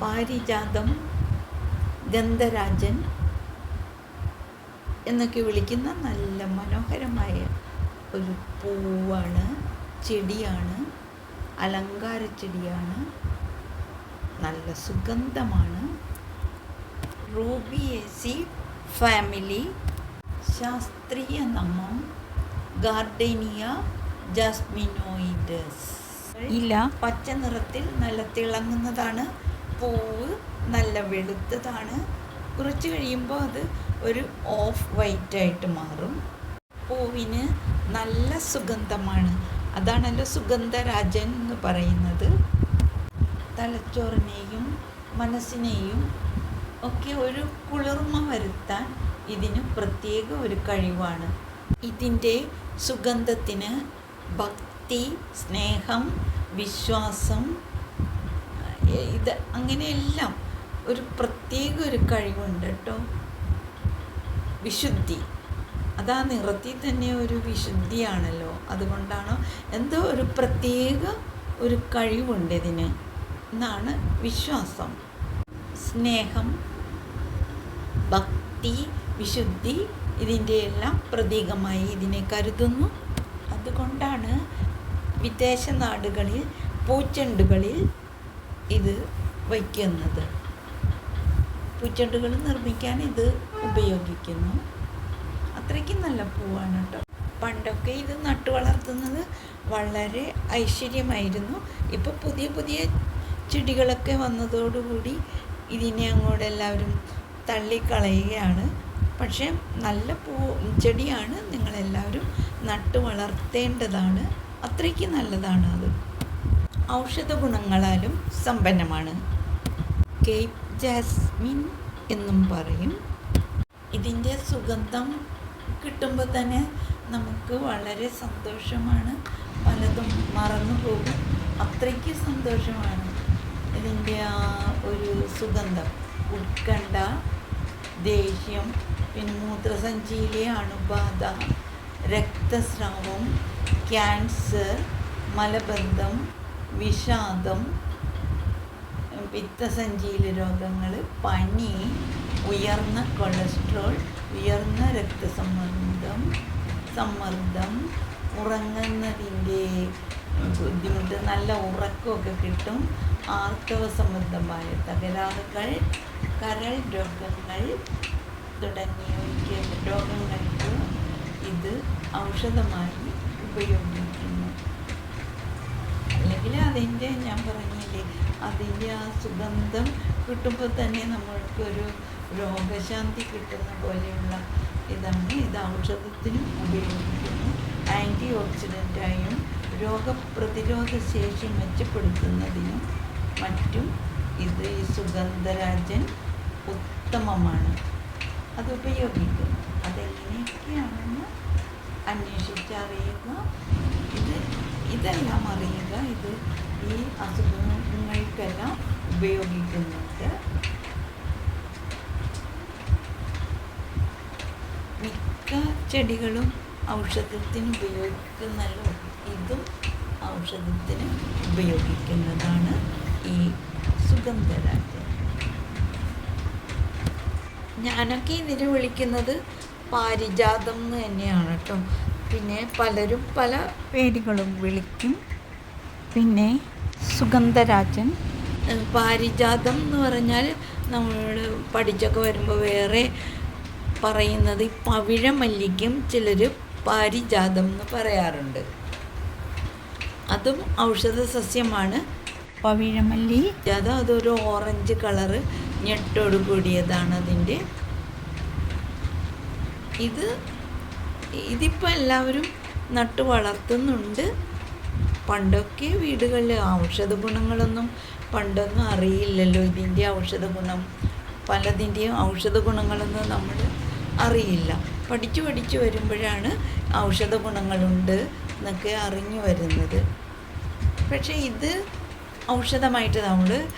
പാരിജാതം ഗന്ധരാജൻ എന്നൊക്കെ വിളിക്കുന്ന നല്ല മനോഹരമായ ഒരു പൂവാണ് ചെടിയാണ് അലങ്കാര ചെടിയാണ് നല്ല സുഗന്ധമാണ്. റൂബിയേസി ഫാമിലി ശാസ്ത്രീയ നമം ഗാർഡേനിയ ജാസ്മിനോയിഡസ്. ഇല. പച്ച നിറത്തിൽ നല്ല തിളങ്ങുന്നതാണ്. പൂവ് നല്ല വെളുത്തതാണ്. കുറച്ച് കഴിയുമ്പോൾ അത് ഒരു ഓഫ് വൈറ്റ് ആയിട്ട് മാറും. പൂവിന് നല്ല സുഗന്ധമാണ്. അതാണല്ലോ സുഗന്ധരാജൻ എന്ന് പറയുന്നത്. തലച്ചോറിനെയും മനസ്സിനെയും ഒക്കെ ഒരു കുളിർമ വരുത്താൻ ഇതിന് പ്രത്യേക ഒരു കഴിവാണ്. ഇതിന്റെ സുഗന്ധത്തിന് ഭക്തി സ്നേഹം വിശ്വാസം ഇത് അങ്ങനെയെല്ലാം ഒരു പ്രത്യേക ഒരു കഴിവുണ്ട് കേട്ടോ. വിശുദ്ധി. അതാ നിറത്തിൽ തന്നെ ഒരു വിശുദ്ധിയാണല്ലോ. അതുകൊണ്ടാണോ എന്തോ ഒരു പ്രത്യേക ഒരു കഴിവുണ്ട് ഇതിന് എന്നാണ് വിശ്വാസം. സ്നേഹം ഭക്തി വിശുദ്ധി ഇതിന്റെ എല്ലാം പ്രതീകമായി ഇതിനെ കരുതുന്നു. അതുകൊണ്ടാണ് വിദേശ നാടുകളിൽ പൂച്ചെണ്ടുകളിൽ ഇത് വയ്ക്കുന്നത്. പൂച്ചെണ്ടുകൾ നിർമ്മിക്കാൻ ഇത് ഉപയോഗിക്കുന്നു. അത്രയ്ക്ക് നല്ല പൂവാണ് കേട്ടോ പണ്ടൊക്കെ ഇത് നട്ടു വളർത്തുന്നത് വളരെ ഐശ്വര്യമായിരുന്നു. ഇപ്പോൾ പുതിയ പുതിയ ചെടികളൊക്കെ വന്നതോടുകൂടി ഇതിനെ അങ്ങോട്ട് എല്ലാവരും തള്ളിക്കളയുകയാണ്. പക്ഷേ നല്ല പൂ ചെടിയാണ് നിങ്ങളെല്ലാവരും നട്ടു വളർത്തേണ്ടതാണ്. അത്രയ്ക്ക് നല്ലതാണ് അത്. ഔഷധ ഗുണങ്ങളാലും സമ്പന്നമാണ്. കേപ്പ് ജാസ്മിൻ എന്നും പറയും. ഇതിന്റെ സുഗന്ധം കിട്ടുമ്പോൾ തന്നെ നമുക്ക് വളരെ സന്തോഷമാണ്. പലതും മറന്നു പോകും. അത്രയ്ക്ക് സന്തോഷമാണ് ഇതിന്റെ ആ ഒരു സുഗന്ധം. ഉത്കണ്ഠ ദേഷ്യം പിന്നെ മൂത്രസഞ്ചിയിലെ അണുബാധ രക്തസ്രാവം ക്യാൻസർ മലബന്ധം വിഷാദം പിത്തസഞ്ചീല രോഗങ്ങൾ പനി ഉയർന്ന കൊളസ്ട്രോൾ ഉയർന്ന രക്തസമ്മർദ്ദം സമ്മർദ്ദം ഉറങ്ങുന്നതിന്റെ ബുദ്ധിമുട്ട് നല്ല ഉറക്കമൊക്കെ കിട്ടും ആർത്തവ സംബന്ധമായ തകരാറുകൾ കരൾ രോഗങ്ങൾ തുടങ്ങിയ രോഗങ്ങൾക്ക് ഇത് ഔഷധമായി ഉപയോഗിക്കുന്നു അല്ലെങ്കിൽ അതിന്റെ ഞാൻ പറഞ്ഞില്ലേ അതിന്റെ ആ സുഗന്ധം കിട്ടുമ്പോൾ തന്നെ നമ്മൾക്കൊരു രോഗശാന്തി കിട്ടുന്ന പോലെയുള്ള ഇതാണ്. ഇത് ഔഷധത്തിനും ഉപയോഗിക്കുന്നു. ആന്റി ഓക്സിഡന്റായും രോഗപ്രതിരോധ ശേഷി മെച്ചപ്പെടുത്തുന്നതിനും മറ്റും ഇത് ഈ സുഗന്ധരാജൻ ഉത്തമമാണ്. അത് ഉപയോഗിക്കുന്നു. അതെങ്ങനെയൊക്കെയാണെന്ന് അന്വേഷിച്ചറിയുക. ഇത് ഇതെല്ലാം അറിയുക. ഇത് ഈ അസുഖങ്ങൾക്കെല്ലാം ഉപയോഗിക്കുന്നുണ്ട്. മിക്ക ചെടികളും ഔഷധത്തിന് ഉപയോഗിക്കുന്നല്ലോ. ഇതും ഔഷധത്തിന് ഉപയോഗിക്കുന്നതാണ് ഈ സുഗന്ധരാജ്യം ഞാനൊക്കെ ഇതിനെ വിളിക്കുന്നത് പാരിജാതം എന്ന് തന്നെയാണ് കേട്ടോ. പിന്നെ പലരും പല പേരുകളും വിളിക്കും. പിന്നെ സുഗന്ധരാജൻ പാരിജാതം എന്ന് പറഞ്ഞാൽ നമ്മൾ പഠിച്ചൊക്കെ വരുമ്പോൾ വേറെ പറയുന്നത് ഈ പവിഴമല്ലിക്കും ചിലർ പാരിജാതം എന്ന് പറയാറുണ്ട്. അതും ഔഷധ സസ്യമാണ് പവിഴമല്ലി. അത് അതൊരു ഓറഞ്ച് കളറ് ഞെട്ടോട് കൂടിയതാണ് അതിന്റെ. ഇത് ഇതിപ്പോൾ എല്ലാവരും നട്ടു വളർത്തുന്നുണ്ട്. പണ്ടൊക്കെ വീടുകളിൽ ഔഷധ ഗുണങ്ങളൊന്നും പണ്ടൊന്നും അറിയില്ലല്ലോ. ഇതിന്റെ ഔഷധ ഗുണം പലതിന്റെയും ഔഷധ ഗുണങ്ങളൊന്നും നമ്മൾ അറിയില്ല. പഠിച്ചു പഠിച്ചു വരുമ്പോഴാണ് ഔഷധ ഗുണങ്ങളുണ്ട് എന്നൊക്കെ അറിഞ്ഞു വരുന്നത്. പക്ഷേ ഇത് ഔഷധമായിട്ട് നമ്മൾ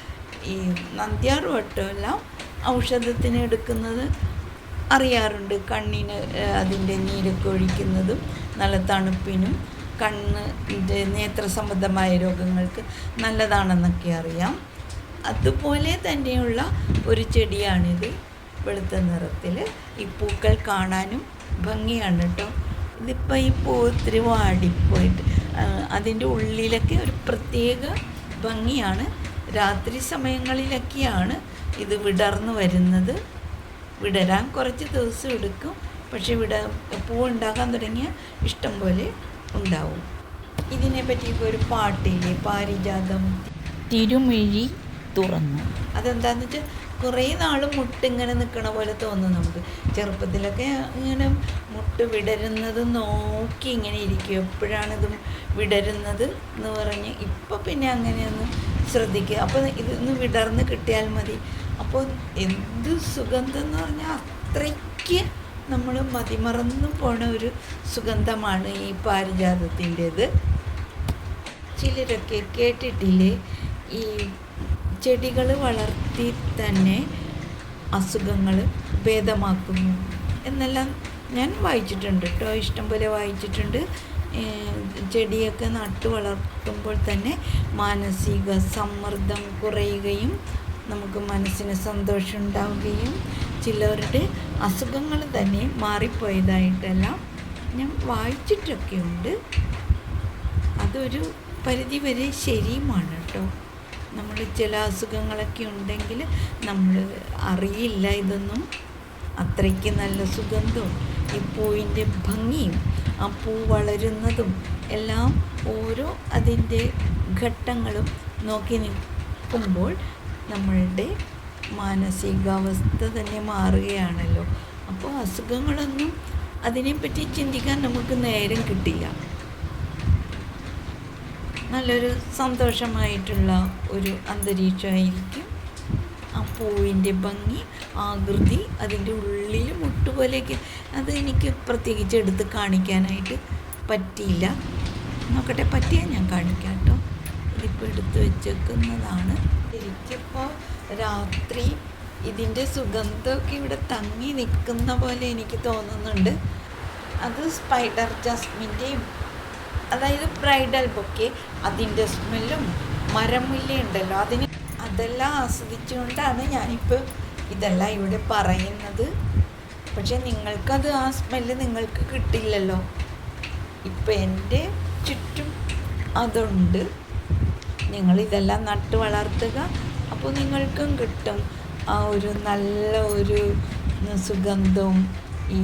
ഈ നന്ദ്യാർ വട്ടമെല്ലാം ഔഷധത്തിന് എടുക്കുന്നത് അറിയാറുണ്ട് കണ്ണിന് അതിന്റെ നീരൊക്കെ ഒഴിക്കുന്നതും നല്ല തണുപ്പിനും കണ്ണ് നേത്ര സംബന്ധമായ രോഗങ്ങൾക്ക് നല്ലതാണെന്നൊക്കെ അറിയാം. അതുപോലെ തന്നെയുള്ള ഒരു ചെടിയാണിത്. വെളുത്ത നിറത്തിൽ. ഈ പൂക്കൾ കാണാനും ഭംഗിയാണ് കേട്ടോ ഇതിപ്പോൾ ഈ പൂ ഒത്തിരി വാടിപ്പോയിട്ട് അതിന്റെ ഉള്ളിലൊക്കെ ഒരു പ്രത്യേക ഭംഗിയാണ്. രാത്രി സമയങ്ങളിലൊക്കെയാണ് ഇത് വിടർന്നു വരുന്നത്. വിടരാൻ കുറച്ച് ദിവസം എടുക്കും. പക്ഷെ വിട പൂ ഉണ്ടാകാൻ തുടങ്ങിയ ഇഷ്ടം പോലെ ഉണ്ടാവും. ഇതിനെ പറ്റി ഒരു പാട്ടില്ലേ? പാരിജാതം. തിരുമിഴി തുറന്നു. അതെന്താന്ന് വെച്ചാൽ കുറേ നാൾ മുട്ടിങ്ങനെ നിൽക്കണ പോലെ തോന്നും നമുക്ക്. ചെറുപ്പത്തിലൊക്കെ ഇങ്ങനെ മുട്ട് വിടരുന്നത് നോക്കി ഇങ്ങനെ ഇരിക്കും. എപ്പോഴാണ് ഇത് വിടരുന്നത് എന്ന് പറഞ്ഞ് ഇപ്പം പിന്നെ അങ്ങനെയൊന്നും ശ്രദ്ധിക്കുക. അപ്പോൾ ഇതൊന്ന് വിടർന്ന് കിട്ടിയാൽ മതി. അപ്പോൾ എന്ത് സുഗന്ധം എന്ന് പറഞ്ഞാൽ അത്രയ്ക്ക് നമ്മൾ മതിമറന്നു പോണ ഒരു സുഗന്ധമാണ് ഈ പാരിജാതത്തിന്റേത്. ചിലരൊക്കെ കേട്ടിട്ടില്ലേ? ഈ ചെടികൾ വളർത്തി തന്നെ അസുഖങ്ങൾ ഭേദമാക്കുന്നു. എന്നെല്ലാം ഞാൻ വായിച്ചിട്ടുണ്ട് കേട്ടോ. ഇഷ്ടംപോലെ വായിച്ചിട്ടുണ്ട്. ചെടിയൊക്കെ നട്ടു വളർത്തുമ്പോൾ തന്നെ മാനസിക സമ്മർദ്ദം കുറയുകയും നമുക്ക് മനസ്സിന് സന്തോഷം ഉണ്ടാവുകയും ചിലവരുടെ അസുഖങ്ങൾ തന്നെ മാറിപ്പോയതായിട്ടെല്ലാം ഞാൻ വായിച്ചിട്ടൊക്കെ ഉണ്ട് അതൊരു പരിധിവരെ ശരിയുമാണ് കേട്ടോ. നമ്മൾ ചില അസുഖങ്ങളൊക്കെ ഉണ്ടെങ്കിൽ നമ്മൾ അറിയില്ല ഇതൊന്നും. അത്രയ്ക്ക് നല്ല സുഗന്ധവും ഈ പൂവിന്റെ ഭംഗിയും ആ പൂ വളരുന്നതും എല്ലാം ഓരോ അതിന്റെ ഘട്ടങ്ങളും നോക്കി നിൽക്കുമ്പോൾ നമ്മളുടെ മാനസികാവസ്ഥ തന്നെ മാറുകയാണല്ലോ. അപ്പോൾ അസുഖങ്ങളൊന്നും അതിനെപ്പറ്റി ചിന്തിക്കാൻ നമുക്ക് നേരം കിട്ടില്ല. നല്ലൊരു സന്തോഷമായിട്ടുള്ള ഒരു അന്തരീക്ഷമായിരിക്കും. ആ പൂവിന്റെ ഭംഗി ആകൃതി അതിന്റെ ഉള്ളിൽ മുട്ടുപോലെയൊക്കെ അത് എനിക്ക് പ്രത്യേകിച്ച് എടുത്ത് കാണിക്കാനായിട്ട് പറ്റിയില്ല. നോക്കട്ടെ പറ്റിയാൽ ഞാൻ കാണിക്കാം കേട്ടോ. ഇതിപ്പോൾ എടുത്ത് വെച്ചേക്കുന്നതാണ്. എനിക്കിപ്പോൾ രാത്രി ഇതിന്റെ സുഗന്ധമൊക്കെ ഇവിടെ തങ്ങി നിൽക്കുന്ന പോലെ എനിക്ക് തോന്നുന്നുണ്ട്. അത് സ്പൈഡർ ജസ്മിന്റെയും അതായത് ബ്രൈഡൽ ബൊക്കെ അതിന്റെ സ്മെല്ലും മരമുല്ല ഉണ്ടല്ലോ. അതിന് അതെല്ലാം ആസ്വദിച്ചുകൊണ്ടാണ് ഞാനിപ്പോൾ ഇതെല്ലാം ഇവിടെ പറയുന്നത്. പക്ഷെ നിങ്ങൾക്കത് ആ സ്മെല്ല് നിങ്ങൾക്ക് കിട്ടില്ലല്ലോ ഇപ്പം എന്റെ ചുറ്റും അതുണ്ട്. നിങ്ങൾ ഇതെല്ലാം നട്ട് വളർത്തുക അപ്പോൾ നിങ്ങൾക്കും കിട്ടും ആ ഒരു നല്ല ഒരു സുഗന്ധവും ഈ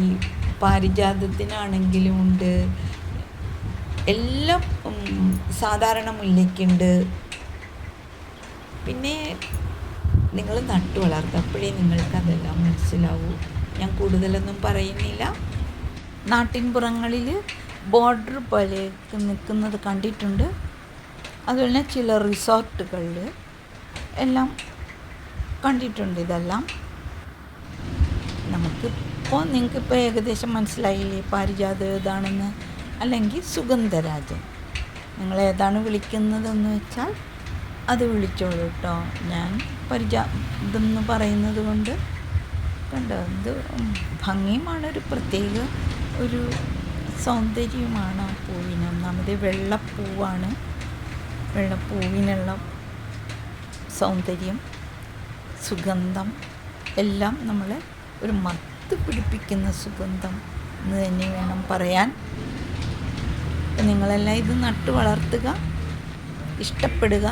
പാരിജാതത്തിനാണെങ്കിലും ഉണ്ട്. എല്ലാം സാധാരണ മുല്ലയ്ക്കുണ്ട്. പിന്നെ നിങ്ങൾ നട്ടു വളർത്തുക. അപ്പോഴേ നിങ്ങൾക്ക് അതെല്ലാം മനസ്സിലാവൂ. ഞാൻ കൂടുതലൊന്നും പറയുന്നില്ല. നാട്ടിൻപുറങ്ങളിൽ ബോർഡർ പോലെ നിൽക്കുന്നത് കണ്ടിട്ടുണ്ട്. അതുപോലെ ചില റിസോർട്ടുകളിൽ എല്ലാം കണ്ടിട്ടുണ്ട് ഇതെല്ലാം. നമുക്ക് നമുക്കിപ്പോൾ നിങ്ങൾക്കിപ്പോൾ ഏകദേശം മനസ്സിലായില്ലേ? പാരിജാത ഏതാണെന്ന്? അല്ലെങ്കിൽ സുഗന്ധരാജൻ. നിങ്ങൾ ഏതാണ് വിളിക്കുന്നതെന്ന് വെച്ചാൽ അത് വിളിച്ചോളൂ കേട്ടോ ഞാൻ പരിചാ ഇതെന്ന് പറയുന്നത് കൊണ്ട് കണ്ടോ? എന്ത് ഭംഗിയുമാണ് ഒരു പ്രത്യേക ഒരു സൗന്ദര്യമാണ് ആ പൂവിന്. ഒന്നാമത് വെള്ളപ്പൂവാണ്. വെള്ളപ്പൂവിനുള്ള സൗന്ദര്യം സുഗന്ധം എല്ലാം നമ്മളെ ഒരു മത്ത് പിടിപ്പിക്കുന്ന സുഗന്ധം എന്ന് തന്നെ വേണം പറയാൻ. നിങ്ങളെല്ലാം ഇത് നട്ടു വളർത്തുക ഇഷ്ടപ്പെടുക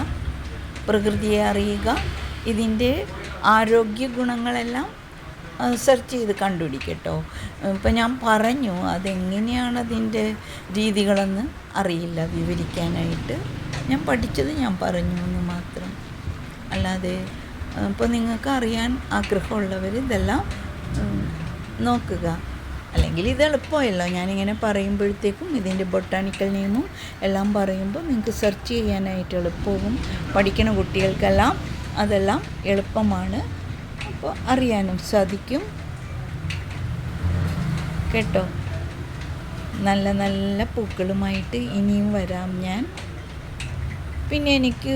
പ്രകൃതിയെ അറിയുക ഇതിന്റെ ആരോഗ്യ ഗുണങ്ങളെല്ലാം സെർച്ച് ചെയ്ത് കണ്ടുപിടിക്കട്ടോ. ഇപ്പം ഞാൻ പറഞ്ഞു അതെങ്ങനെയാണ് അതിന്റെ രീതികളെന്ന് അറിയില്ല വിവരിക്കാനായിട്ട്. ഞാൻ പഠിച്ചത് ഞാൻ പറഞ്ഞു എന്ന് മാത്രം. അല്ലാതെ ഇപ്പോൾ നിങ്ങൾക്ക് അറിയാൻ ആഗ്രഹമുള്ളവർ ഇതെല്ലാം നോക്കുക. അല്ലെങ്കിൽ ഇത് എളുപ്പമല്ലോ. ഞാനിങ്ങനെ പറയുമ്പോഴത്തേക്കും ഇതിന്റെ ബൊട്ടാണിക്കൽ നെയിമും എല്ലാം പറയുമ്പോൾ നിങ്ങൾക്ക് സെർച്ച് ചെയ്യാനായിട്ട് എളുപ്പവും പഠിക്കുന്ന കുട്ടികൾക്കെല്ലാം അതെല്ലാം എളുപ്പമാണ്. അപ്പോൾ അറിയാനും സാധിക്കും. കേട്ടോ? നല്ല നല്ല പൂക്കളുമായിട്ട് ഇനിയും വരാം ഞാൻ. പിന്നെ എനിക്ക്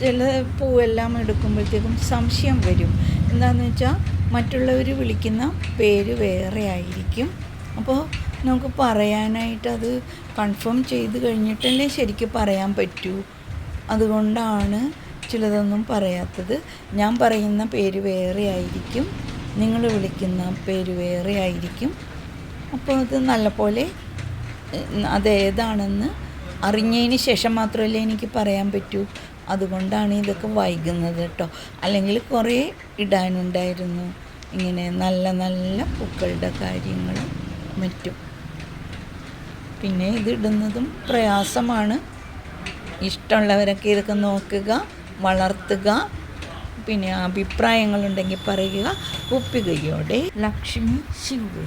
ചില പൂവെല്ലാം എടുക്കുമ്പോഴത്തേക്കും സംശയം വരും. എന്താണെന്ന് വെച്ചാൽ മറ്റുള്ളവർ വിളിക്കുന്ന പേര് വേറെ ആയിരിക്കും. അപ്പോൾ നമുക്ക് പറയാനായിട്ട് അത് കൺഫേം ചെയ്ത് കഴിഞ്ഞിട്ടല്ലേ ശരിക്കും പറയാൻ പറ്റൂ. അതുകൊണ്ടാണ് ചിലതൊന്നും പറയാത്തത്. ഞാൻ പറയുന്ന പേര് വേറെ ആയിരിക്കും. നിങ്ങൾ വിളിക്കുന്ന പേര് വേറെ ആയിരിക്കും. അപ്പോൾ അത് നല്ലപോലെ അതേതാണെന്ന് അറിഞ്ഞതിന് ശേഷം മാത്രമല്ലേ എനിക്ക് പറയാൻ പറ്റൂ? അതുകൊണ്ടാണ് ഇതൊക്കെ വൈകുന്നത് കേട്ടോ. അല്ലെങ്കിൽ കുറേ ഇടാനുണ്ടായിരുന്നു. ഇങ്ങനെ നല്ല നല്ല പൂക്കളുടെ കാര്യങ്ങളും മറ്റും. പിന്നെ ഇതിടുന്നതും പ്രയാസമാണ്. ഇഷ്ടമുള്ളവരൊക്കെ ഇതൊക്കെ നോക്കുക വളർത്തുക. പിന്നെ അഭിപ്രായങ്ങളുണ്ടെങ്കിൽ പറയുക. കുപ്പികയോടെ ലക്ഷ്മി ശിവ്.